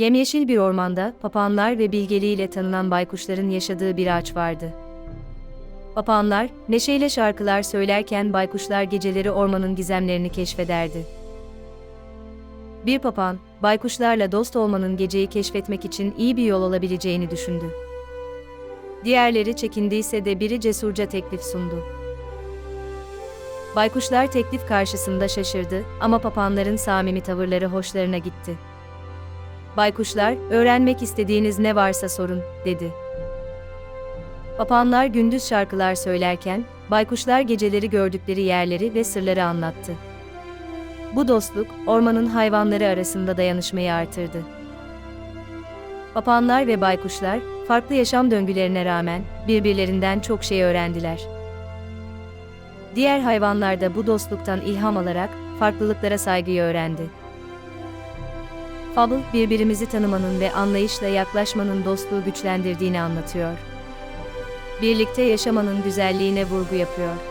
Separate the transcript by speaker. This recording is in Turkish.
Speaker 1: Yemyeşil bir ormanda, papağanlar ve bilgeliğiyle tanınan baykuşların yaşadığı bir ağaç vardı. Papağanlar, neşeyle şarkılar söylerken baykuşlar geceleri ormanın gizemlerini keşfederdi. Bir papağan, baykuşlarla dost olmanın geceyi keşfetmek için iyi bir yol olabileceğini düşündü. Diğerleri çekindiyse de biri cesurca teklif sundu. Baykuşlar teklif karşısında şaşırdı ama papağanların samimi tavırları hoşlarına gitti. Baykuşlar, öğrenmek istediğiniz ne varsa sorun, dedi. Papağanlar gündüz şarkılar söylerken, baykuşlar geceleri gördükleri yerleri ve sırları anlattı. Bu dostluk, ormanın hayvanları arasında dayanışmayı artırdı. Papağanlar ve baykuşlar, farklı yaşam döngülerine rağmen birbirlerinden çok şey öğrendiler. Diğer hayvanlar da bu dostluktan ilham alarak farklılıklara saygıyı öğrendi. Fable, birbirimizi tanımanın ve anlayışla yaklaşmanın dostluğu güçlendirdiğini anlatıyor. Birlikte yaşamanın güzelliğine vurgu yapıyor.